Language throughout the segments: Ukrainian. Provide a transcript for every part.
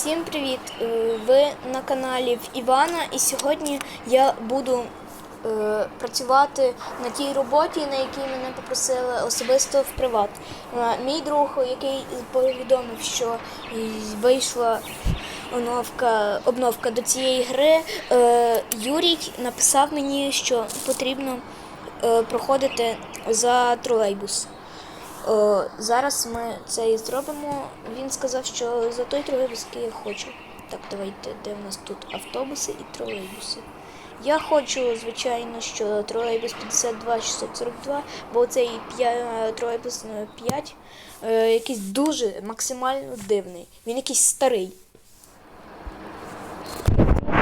Всім привіт! Е, Ви на каналі в Івана, і сьогодні я буду е, працювати на тій роботі, на якій мене попросили особисто в приват. Е, Мій друг, який повідомив, що вийшла оновка, обновка до цієї гри, Юрій написав мені, що потрібно проходити за тролейбус. О, зараз ми це і зробимо. Він сказав, що за той тролейбус, який я хочу. Так, давайте, де в нас тут автобуси і тролейбуси. Я хочу, звичайно, що тролейбус 52642, бо цей тролейбус е, 5 е, якийсь дуже максимально дивний. Він якийсь старий.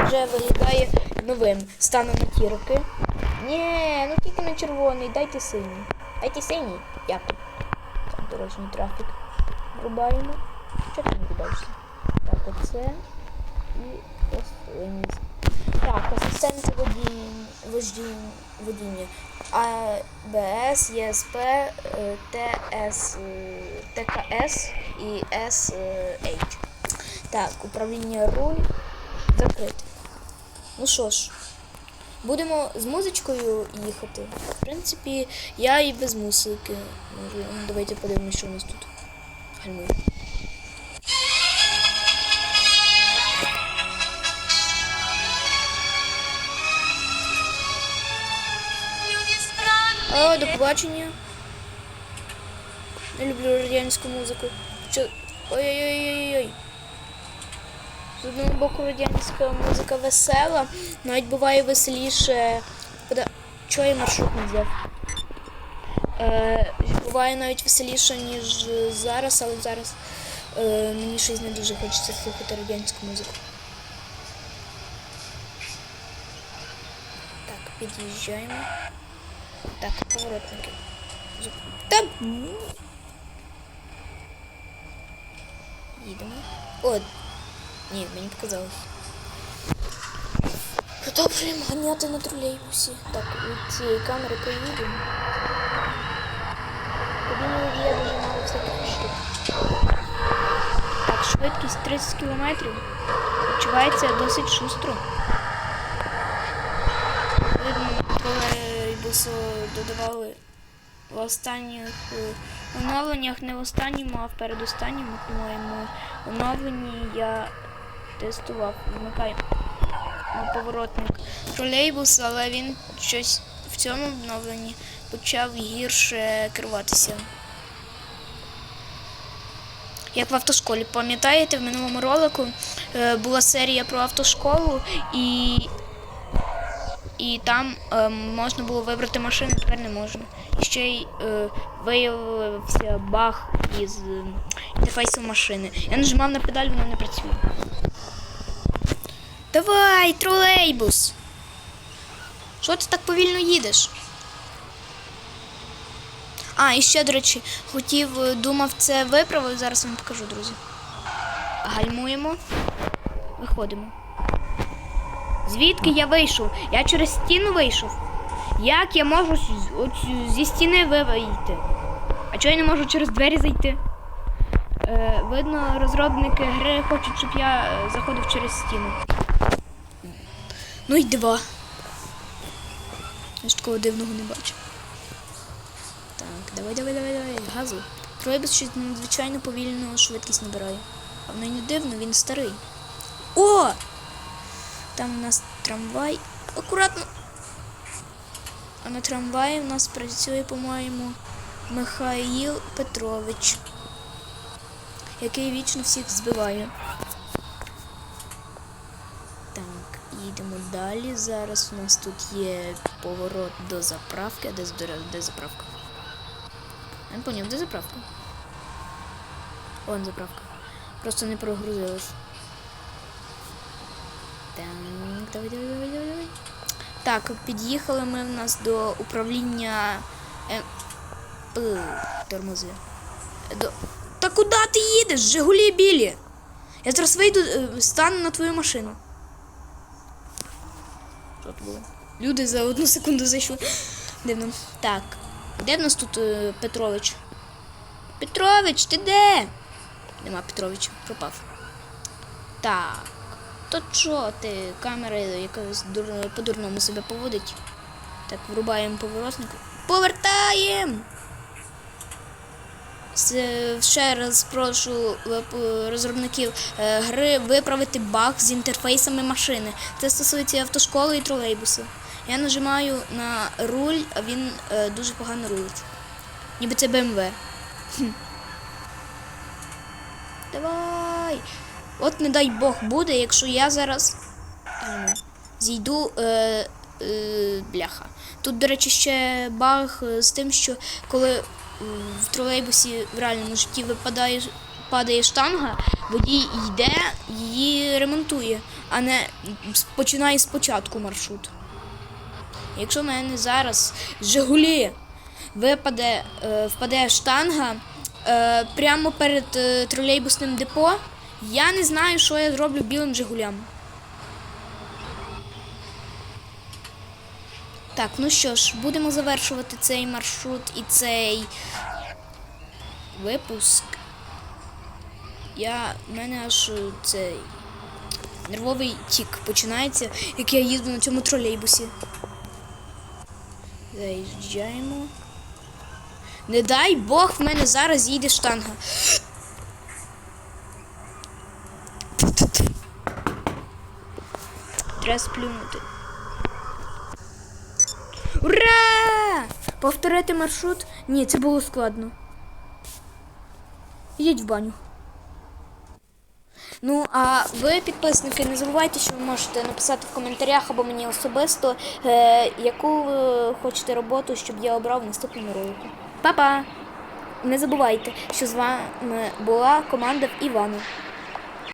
Вже виглядає новим станом на ті роки. Ні, ну тільки на червоний, дайте синій. Дайте синій. Дякую. Дорожній трафік врубаємо. Що ти не врубаєшся? Так, оце і останній. Так, асистент водіння, водіння, водіння. АБС, ЄСП, е, ТС, е, ТКС і СH. Так, управління руль закрите. Ну що ж, будемо з музичкою їхати. В принципі, я і без музики можу. Ну, давайте подивимося, що у нас тут. Гальмує. О, до побачення. Я люблю радянську музику. Що... З одного боку радянська музика весела, навіть буває веселіше. Чого я маршрут не взяв? Е, буває навіть веселіше, ніж зараз, але зараз е, мені щось не дуже хочеться слухати радянську музику. Так, під'їжджаємо. Так, поворотники. Зуп- Та... Їдемо. О, ні, мені показалось. Продовжуємо ганяти на тролейбусі. Так, від цієї камери поїдемо. Кабіні водія дуже мало всяких штук. Так, швидкість 30 км. Відчувається досить шустро. Видно, тролейбусу додавали в останніх е, оновленнях, не в останньому, а в передостанньому, по-моєму, оновленні я тестував. Вмикаю на поворотник тролейбус, але він щось в цьому обновленні почав гірше керуватися. Як в автошколі, пам'ятаєте, в минулому ролику е, була серія про автошколу, і, і там е, можна було вибрати машину, тепер не можна. Ще й е, виявився баг із е, інтерфейсом машини. Я нажимав на педаль, воно не працює. Давай, тролейбус! Що ти так повільно їдеш? А, і ще, до речі, хотів, е, думав, це виправив. Зараз вам покажу, друзі. Гальмуємо. Виходимо. Звідки я вийшов? Я через стіну вийшов. Як я можу зі стіни ви- вийти? А чого я не можу через двері зайти? Е, видно, розробники гри хочуть, щоб я е, заходив через стіну. Ну й два. Я ж такого дивного не бачу. Так, давай, давай, давай, давай, газу. Тройбус щось надзвичайно повільно швидкість набирає. А воно й не дивно, він старий. О! Там у нас трамвай. Акуратно. А на трамваї у нас працює, по-моєму, Михаїл Петрович, який вічно всіх збиває. Так, їдемо далі. Зараз у нас тут є поворот до заправки. Де, де заправка? Я не поняв, де заправка? Вон заправка. Просто не прогрузилась. Так, давай, давай, давай, давай, давай. Так, під'їхали ми в нас до управління е, тормози. До... Та куди ти їдеш? Жигулі білі. Я зараз вийду, е, стану на твою машину. Це було? Люди за одну секунду зайшли. Дивно. Так. Де в нас тут е, Петрович? Петрович, ти де? Нема Петровича, пропав. Так. То що ти, камера якось дур... по-дурному себе поводить? Так, врубаємо поворотник. Повертаємо! Ще раз прошу е, розробників е, гри виправити баг з інтерфейсами машини. Це стосується автошколи і тролейбуса. Я нажимаю на руль, а він е, дуже погано рулить. Ніби це. Хм. Давай! От не дай Бог буде, якщо я зараз зійду. Бляха. Тут, до речі, ще баг е, з тим, що коли в тролейбусі в реальному житті випадає падає штанга, водій йде, її ремонтує, а не починає спочатку маршрут. Якщо в мене зараз Жигулі випаде, е, впаде штанга е, прямо перед тролейбусним депо, я не знаю, що я зроблю білим Жигулям. Так, ну що ж, будемо завершувати цей маршрут і цей випуск. Я. в мене аж е, цей нервовий тік починається, як я їду на цьому тролейбусі. Заїжджаємо. Не дай Бог, в мене зараз їде штанга. Треба сплюнути. Ура! Повторити маршрут? Ні, це було складно. Їдь в баню. Ну, а ви, підписники, не забувайте, що ви можете написати в коментарях або мені особисто, е, яку ви хочете роботу, щоб я обрав в наступному ролику. Па-па! Не забувайте, що з вами була команда в Івана.